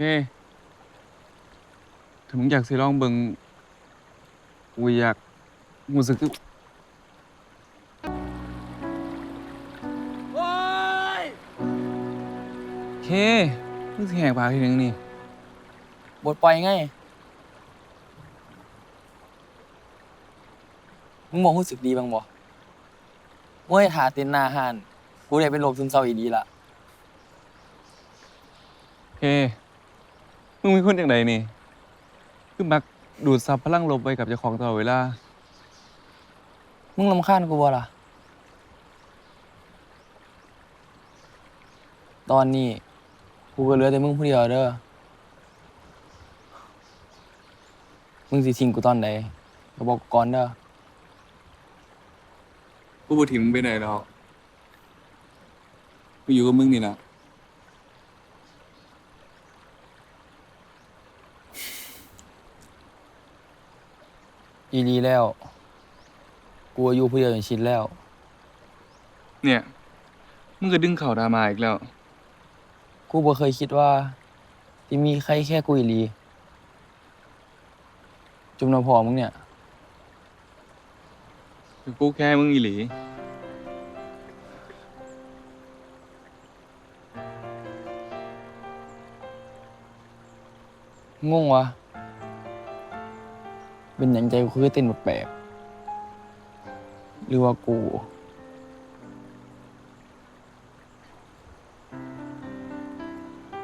เคถ้ามึงอยากสิลองเบิ่งกูอยากรู้สึกคือโอ้ยเคมึงสิแหกปากทีนึงนี่ บทปล่อยไง มึงบอกรู้สึกดีบ้างบ่เมื่อถาเต้นหน้าห้าน กูได้เป็นโรคซึมเศร้าอีดีละ เค มึงเป็นคนจังไดนี่ คือมักดูดซับพลังลบไว้กับเจ้าของตลอดเวลา มึงลำคาญกูบ่ล่ะ ตอนนี้กูก็เหลือแต่มึงผู้เดียวเด้อ มึงสิทิ้งกูตอนใดก็บอกกูก่อนเด้อ กูบ่ถิ่มมึงไปไหนหรอกกูอยู่กับมึงนี่นะ อีดีแล้ว กูอายุผู้เดียวอย่างชินแล้ว เนี่ย มึงก็ดึงเข่าดรามาอีกแล้ว กูบ่เคยคิดว่าที่มีใครแค่กูอีหลีจุมนพอมึงเนี่ย คือกูแค่มึงอีหลี งงวะ เป็นอย่างใจกูคือเต้นแปลกๆหรือว่ากู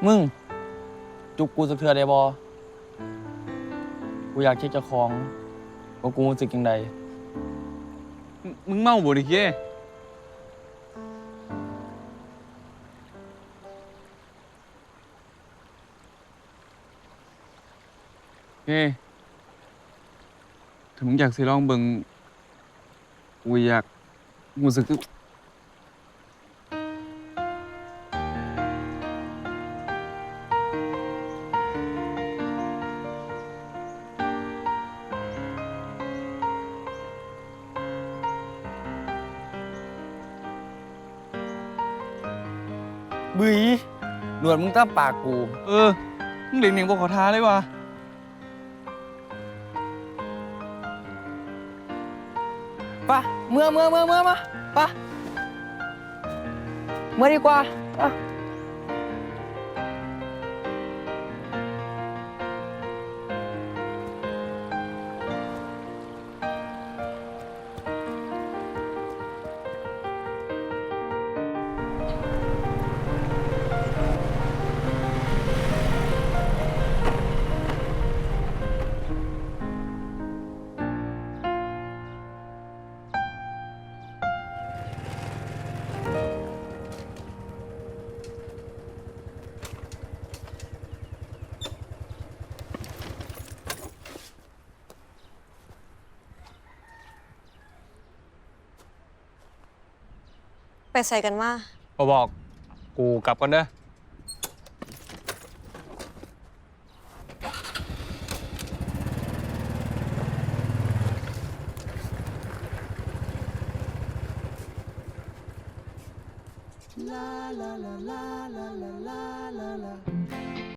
มึง จุกกูสักเทือได้บอกูอยากเช็คเจ้าของว่ากูรู้สึกยังไงมึงมึงเมาบ่ดิเคเค ถ้ามึงอยากสิลองเบิ่งกูอยากรู้สึกคือบุยหนวดมึงตั้งปากกู เออ มึงเล่นอย่างบ่ขอท้าเลยวะ ปะเมื่อเมื่อเมื่อเมื่อมาปะเมื่อดีกว่าปะ ไปใส่กันว่าบอบอกกูกลับก่อนเด้อล